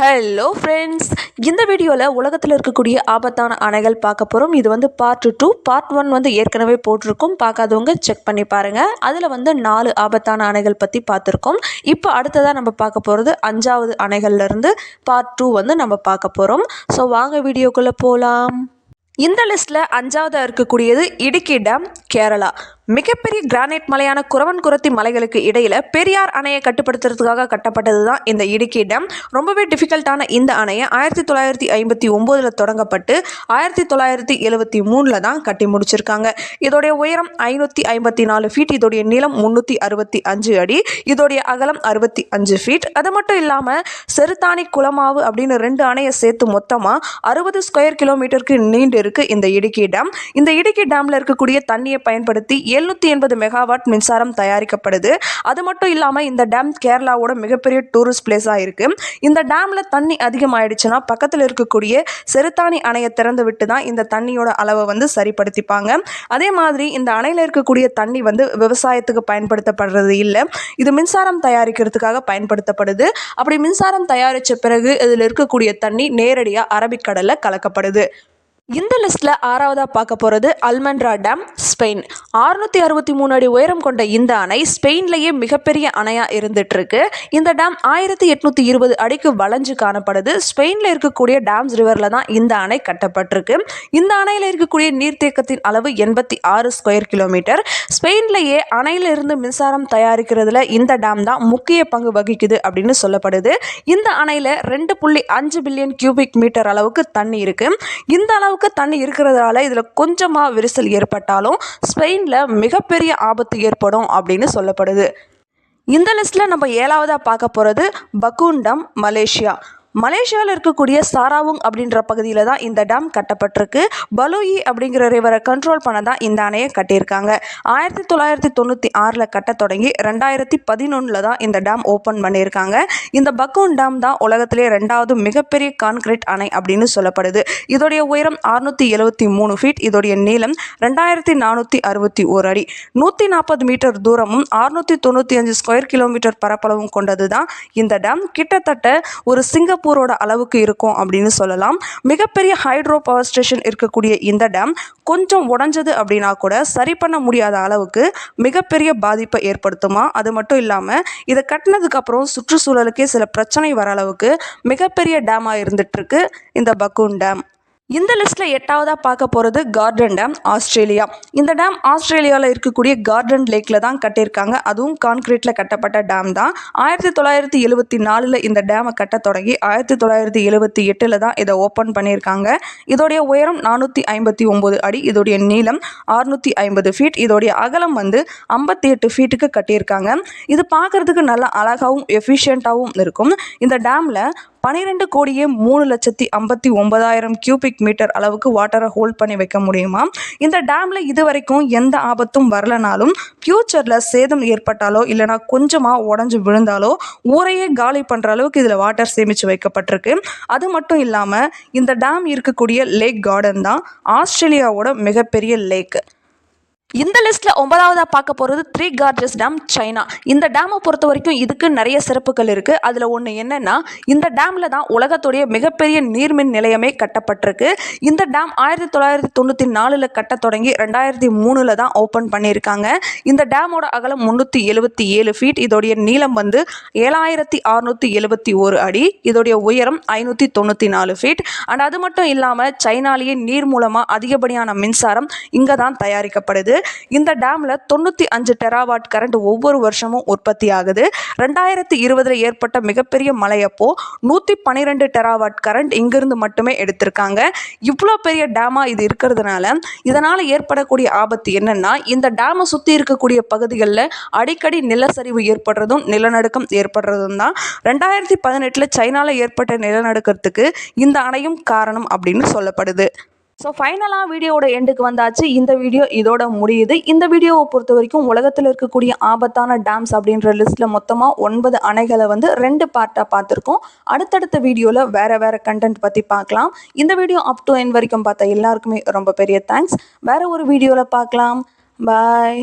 Hello friends இந்த வீடியோவில் உலகத்தில் இருக்கக்கூடிய ஆபத்தான அணைகள் பார்க்க போகிறோம் இது வந்து பார்ட் டூ பார்ட் ஒன் வந்து ஏற்கனவே போட்டிருக்கோம். பார்க்காதவங்க செக் பண்ணி பாருங்கள் அதில் வந்து நாலு ஆபத்தான அணைகள் பற்றி பார்த்துருக்கோம். இப்போ அடுத்ததாக நம்ம பார்க்க போகிறது அஞ்சாவது அணைகள்லேருந்து பார்ட் டூ வந்து நம்ம பார்க்க போகிறோம் ஸோ வாங்க வீடியோக்குள்ளே போகலாம் இந்த லிஸ்ட்டில் அஞ்சாவதாக இருக்கக்கூடியது இடுக்கி டேம் கேரளா மிகப்பெரிய கிரானைட் மலையான குரவன் குரத்தி மலைகளுக்கு இடையில் பெரியார் அணையை கட்டுப்படுத்துறதுக்காக கட்டப்பட்டது தான் இந்த இடுக்கி டேம் ரொம்பவே டிஃபிகல்ட்டான இந்த அணையை ஆயிரத்தி தொள்ளாயிரத்தி ஐம்பத்தி ஒம்போதில் தொடங்கப்பட்டு ஆயிரத்தி தொள்ளாயிரத்தி எழுபத்தி மூணில் தான் கட்டி முடிச்சிருக்காங்க. இதோடைய உயரம் ஐநூற்றி ஐம்பத்தி நாலு ஃபீட் இதோடைய நீளம் முந்நூற்றி அறுபத்தி அஞ்சு அடி இதோடைய அகலம் அறுபத்தி அஞ்சு ஃபீட் அது மட்டும் இல்லாமல் செருத்தானி குளமாவு அப்படின்னு ரெண்டு அணையை சேர்த்து மொத்தமாக அறுபது ஸ்கொயர் கிலோமீட்டருக்கு நீண்டு இருக்கு இந்த இடுக்கி டேம் இந்த இடுக்கி டேமில் இருக்கக்கூடிய தண்ணியை பயன்படுத்தி எழுநூற்றி எண்பது மெகாவாட் மின்சாரம் தயாரிக்கப்படுது. அது மட்டும் இல்லாமல் இந்த டேம் கேரளாவோட மிகப்பெரிய டூரிஸ்ட் பிளேஸாக இருக்குது இந்த டேமில் தண்ணி அதிகமாகிடுச்சுன்னா பக்கத்தில் இருக்கக்கூடிய செருத்தானி அணையை திறந்து விட்டு தான் இந்த தண்ணியோட அளவை வந்து சரிப்படுத்திப்பாங்க. அதே மாதிரி இந்த அணையில் இருக்கக்கூடிய தண்ணி வந்து விவசாயத்துக்கு பயன்படுத்தப்படுறது இல்லை. இது மின்சாரம் தயாரிக்கிறதுக்காக பயன்படுத்தப்படுது. அப்படி மின்சாரம் தயாரித்த பிறகு இதில் இருக்கக்கூடிய தண்ணி நேரடியாக அரபிக்கடலில் கலக்கப்படுது. இந்த லிஸ்ட்டில் ஆறாவதாக பார்க்க போகிறது அல்மண்ட்ரா டேம் ஸ்பெயின். அறுநூற்றி அறுபத்தி மூணு அடி உயரம் கொண்ட இந்த அணை ஸ்பெயின்லேயே மிகப்பெரிய அணையாக இருந்துகிட்ருக்கு இந்த டேம் ஆயிரத்தி எட்நூற்றி இருபது அடிக்கு வளைஞ்சு காணப்படுது. ஸ்பெயினில் இருக்கக்கூடிய டேம்ஸ் ரிவரில் தான் இந்த அணை கட்டப்பட்டிருக்கு. இந்த அணையில் இருக்கக்கூடிய நீர்த்தேக்கத்தின் அளவு எண்பத்தி ஆறு ஸ்கொயர் கிலோமீட்டர். ஸ்பெயின்லேயே அணையிலிருந்து மின்சாரம் தயாரிக்கிறதுல இந்த டேம் தான் முக்கிய பங்கு வகிக்குது அப்படின்னு சொல்லப்படுது. இந்த அணையில் ரெண்டு புள்ளி அஞ்சு பில்லியன் கியூபிக் மீட்டர் அளவுக்கு தண்ணி இருக்குது இந்த அளவுக்கு தண்ணி இருக்கிறதால இதில் கொஞ்சமாக விரிசல் ஏற்பட்டாலும் ஸ்பெயினில் மிகப்பெரிய ஆபத்து ஏற்படும் அப்படின்னு சொல்லப்படுது. இந்த லிஸ்ட்டில் நம்ம ஏழாவதாக பார்க்க போகிறது பகுண்டம் மலேசியா. மலேசியாவில் இருக்கக்கூடிய சாராவுங் அப்படின்ற பகுதியில் தான் இந்த டேம் கட்டப்பட்டிருக்கு. பலூயி அப்படிங்கிற ரிவரை கண்ட்ரோல் பண்ண தான் இந்த அணையை கட்டியிருக்காங்க. ஆயிரத்தி தொள்ளாயிரத்தி தொண்ணூற்றி ஆறில் கட்ட தொடங்கி ரெண்டாயிரத்தி பதினொன்றில் தான் இந்த டேம் ஓப்பன் பண்ணியிருக்காங்க. இந்த பக்கோன் டேம் தான் உலகத்திலே ரெண்டாவது மிகப்பெரிய கான்கிரீட் அணை அப்படின்னு சொல்லப்படுது. இதோடைய உயரம் அறுநூற்றி எழுபத்தி மூணு ஃபீட் இதோடைய நீளம் ரெண்டாயிரத்தி நானூற்றி அறுபத்தி ஒரு அடி. நூற்றி நாற்பது மீட்டர் தூரமும் அறுநூற்றி தொண்ணூற்றி அஞ்சு ஸ்கொயர் கிலோமீட்டர் பரப்பளவும் கொண்டது தான் இந்த டேம். கிட்டத்தட்ட ஒரு சிங்கப்பூரோட அளவுக்கு இருக்கும் அப்படின்னு சொல்லலாம். மிகப்பெரிய ஹைட்ரோ பவர் ஸ்டேஷன் இருக்கக்கூடிய இந்த டேம் கொஞ்சம் உடஞ்சது அப்படின்னா கூட சரி பண்ண முடியாத அளவுக்கு மிகப்பெரிய பாதிப்பை ஏற்படுத்துமா? அது மட்டும் இல்லாமல் இதை கட்டினதுக்கப்புறம் சுற்றுச்சூழலுக்கே சில பிரச்சனை வர அளவுக்கு மிகப்பெரிய டேமாக இருந்துகிட்ருக்கு இந்த பக்கூன் டேம். இந்த லிஸ்ட்டில் எட்டாவதாக பார்க்க போகிறது கார்டன் டேம் ஆஸ்திரேலியா இந்த டேம் ஆஸ்திரேலியாவில் இருக்கக்கூடிய கார்டன் லேக்கில் தான் கட்டியிருக்காங்க. அதுவும் கான்கிரீட்டில் கட்டப்பட்ட டேம் தான். ஆயிரத்தி தொள்ளாயிரத்தி எழுபத்தி நாலில் இந்த டேமை கட்ட தொடங்கி ஆயிரத்தி தொள்ளாயிரத்தி எழுபத்தி எட்டில் தான் இதை ஓப்பன் பண்ணியிருக்காங்க. இதோடைய உயரம் நானூற்றி ஐம்பத்தி ஒம்பது அடி இதோடைய நீளம் ஆறுநூற்றி ஐம்பது ஃபீட் இதோடைய அகலம் வந்து ஐம்பத்தி எட்டு ஃபீட்டுக்கு கட்டியிருக்காங்க. இது பார்க்குறதுக்கு நல்லா அழகாகவும் எஃபிஷியண்ட்டாகவும் இருக்கும். இந்த டேமில் பன்னிரெண்டு கோடியே மூணு லட்சத்தி ஐம்பத்தி ஒன்பதாயிரம் கியூபிக் மீட்டர் அளவுக்கு வாட்டரை ஹோல்ட் பண்ணி வைக்க முடியுமா? இந்த டேமில் இது வரைக்கும் எந்த ஆபத்தும் வரலனாலும் ஃப்யூச்சரில் சேதம் ஏற்பட்டாலோ இல்லைனா கொஞ்சமாக உடஞ்சி விழுந்தாலோ ஊரையே காலி பண்ணுற அளவுக்கு இதில் வாட்டர் சேமித்து வைக்கப்பட்டிருக்கு. அது மட்டும் இல்லாமல் இந்த டேம் இருக்கக்கூடிய லேக் கார்டன் தான் ஆஸ்திரேலியாவோட மிகப்பெரிய லேக் இந்த லிஸ்ட்டில் ஒன்பதாவதாக பார்க்க போகிறது த்ரீ கார்ஜஸ் டேம் சைனா இந்த டேமை பொறுத்த வரைக்கும் இதுக்கு நிறைய சிறப்புகள் இருக்குது அதில் ஒன்று என்னென்னா இந்த டேமில் தான் உலகத்துடைய மிகப்பெரிய நீர்மின் நிலையமே கட்டப்பட்டிருக்கு. இந்த டேம் ஆயிரத்தி தொள்ளாயிரத்தி தொண்ணூற்றி நாலில் கட்ட தொடங்கி ரெண்டாயிரத்தி மூணில் தான் ஓப்பன் பண்ணியிருக்காங்க. இந்த டேமோட அகலம் முந்நூற்றி எழுபத்தி ஏழு ஃபீட் இதோடைய நீளம் வந்து ஏழாயிரத்தி அறுநூற்றி எழுபத்தி ஒரு அடி. இதோடைய உயரம் ஐநூற்றி தொண்ணூற்றி நாலு ஃபீட் அண்ட் அது மட்டும் இல்லாமல் சைனாலேயே நீர் மூலமாக அதிகப்படியான மின்சாரம் இங்கே தான் தயாரிக்கப்படுது. இந்த டேமில் தொண்ணூற்றி அஞ்சு டெராவாட் கரண்ட் ஒவ்வொரு வருஷமும் உற்பத்தி ஆகுது ரெண்டாயிரத்தி இருபதில் ஏற்பட்ட மிகப்பெரிய மழையப்போ நூற்றி பன்னிரெண்டு டெராவாட் கரண்ட் இங்கிருந்து மட்டுமே எடுத்திருக்காங்க. இவ்வளோ பெரிய டேமாக இது இருக்கிறதுனால இதனால் ஏற்படக்கூடிய ஆபத்து என்னென்னா இந்த டேமை சுற்றி இருக்கக்கூடிய பகுதிகளில் அடிக்கடி நிலச்சரிவு ஏற்படுறதும் நிலநடுக்கம் ஏற்படுறதும் தான். ரெண்டாயிரத்தி பதினெட்டில் சைனாவில் ஏற்பட்ட நிலநடுக்கத்துக்கு இந்த அணையும் காரணம் அப்படின்னு சொல்லப்படுது. ஸோ ஃபைனலாக வீடியோவோட எண்டுக்கு வந்தாச்சு. இந்த வீடியோ இதோட முடியுது. இந்த வீடியோவை பொறுத்த வரைக்கும் உலகத்தில் இருக்கக்கூடிய ஆபத்தான டேம்ஸ் அப்படின்ற லிஸ்ட்டில் மொத்தமாக ஒன்பது அணைகளை வந்து ரெண்டு பார்ட்டாக பார்த்துருக்கோம். அடுத்தடுத்த வீடியோவில் வேறு வேறு கண்டென்ட் பற்றி பார்க்கலாம். இந்த வீடியோ அப் டு என் வரைக்கும் பார்த்த எல்லாருக்குமே ரொம்ப பெரிய தேங்க்ஸ் வேறு ஒரு வீடியோவில் பார்க்கலாம். பாய்